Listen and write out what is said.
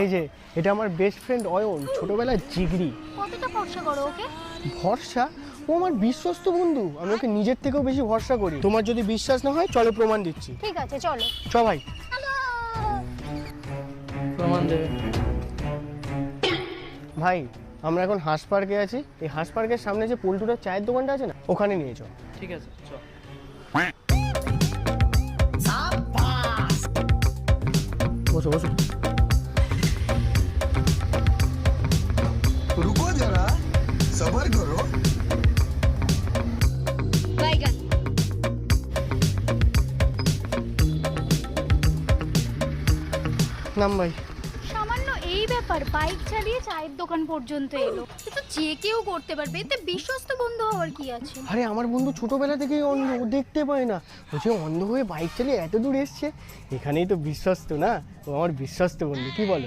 এই যে এটা আমার বেস্ট ফ্রেন্ড অয়ন ছোটবেলার জিগরি। কতটা ভরসা করো ওকে? ভরসা? ও আমার বিশ্বস্ত বন্ধু আমি ওকে নিজের থেকেও বেশি ভরসা করি। তোমার যদি বিশ্বাস না হয় চলো প্রমাণ দিচ্ছি। ঠিক আছে চলো। চ ভাই। প্রমাণ দেবে। ভাই আমরা এখন হাঁস পার্কে আছি। এই হাঁস পার্কের সামনে যে পল্টুটার চায়ের দোকানটা আছে না ওখানে নিয়ে চল। ঠিক আছে চ। বসো বসো। સવાર કરો নাম ভাই। সামান্য এই ব্যাপার বাইক চালিয়ে চায়ের দোকান পর্যন্ত এলো। সে তো যে কেউ করতে পারবে এতে বিশ্বস্ত বন্ধু হওয়ার কি আছে? আরে আমার বন্ধু ছোটবেলা থেকেই অন্ধ দেখতে পায় না। ও যে অন্ধ হয়ে বাইক চালিয়ে এত দূর এসছে এখানেই তো বিশ্বস্ত না? ও আমার বিশ্বস্ত বন্ধু কি বলো?